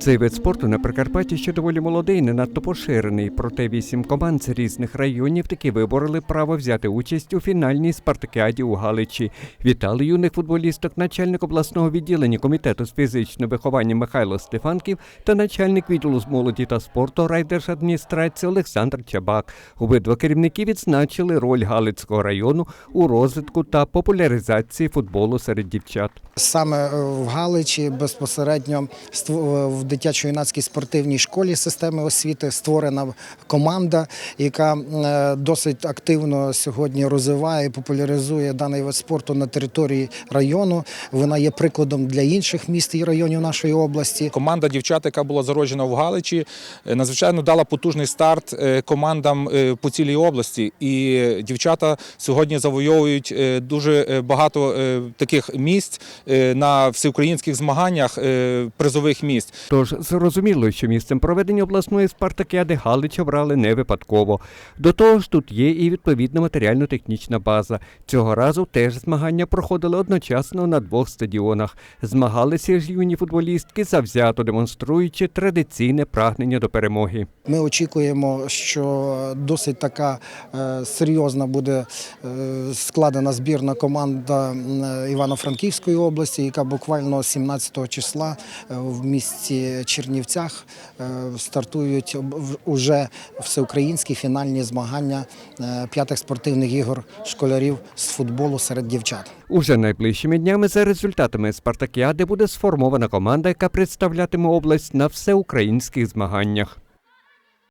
Цей вид спорту на Прикарпатті ще доволі молодий, не надто поширений. Проте вісім команд з різних районів таки вибороли право взяти участь у фінальній спартакіаді у Галичі. Вітали юних футболісток начальник обласного відділення комітету з фізичного виховання Михайло Стефанків та начальник відділу з молоді та спорту райдержадміністрації Олександр Чабак. Обидва керівники відзначили роль Галицького району у розвитку та популяризації футболу серед дівчат. Саме в Галичі безпосередньо в дитячо-юнацькій спортивній школі системи освіти створена команда, яка е, досить активно сьогодні розвиває і популяризує даний вид спорту на території району. Вона є прикладом для інших міст і районів нашої області. Команда дівчат, яка була зароджена в Галичі, е, надзвичайно дала потужний старт е, командам по цілій області. І дівчата сьогодні завойовують дуже багато таких місць на всеукраїнських змаганнях призових місць. Тож зрозуміло, що місцем проведення обласної спартакіади Галич обрали не випадково. До того ж, тут є і відповідна матеріально-технічна база. Цього разу теж змагання проходили одночасно на двох стадіонах. Змагалися ж юні футболістки, завзято демонструючи традиційне прагнення до перемоги. Ми очікуємо, що досить така е, серйозна буде е, складена збірна команда е, Івано-Франківської області, яка буквально 17 числа в місті Чернівцях е, стартують уже всеукраїнські фінальні змагання е, п'ятих спортивних ігор школярів з футболу серед дівчат. Уже найближчими днями за результатами спартакіади буде сформована команда, яка представлятиме область на всеукраїнських змаганнях.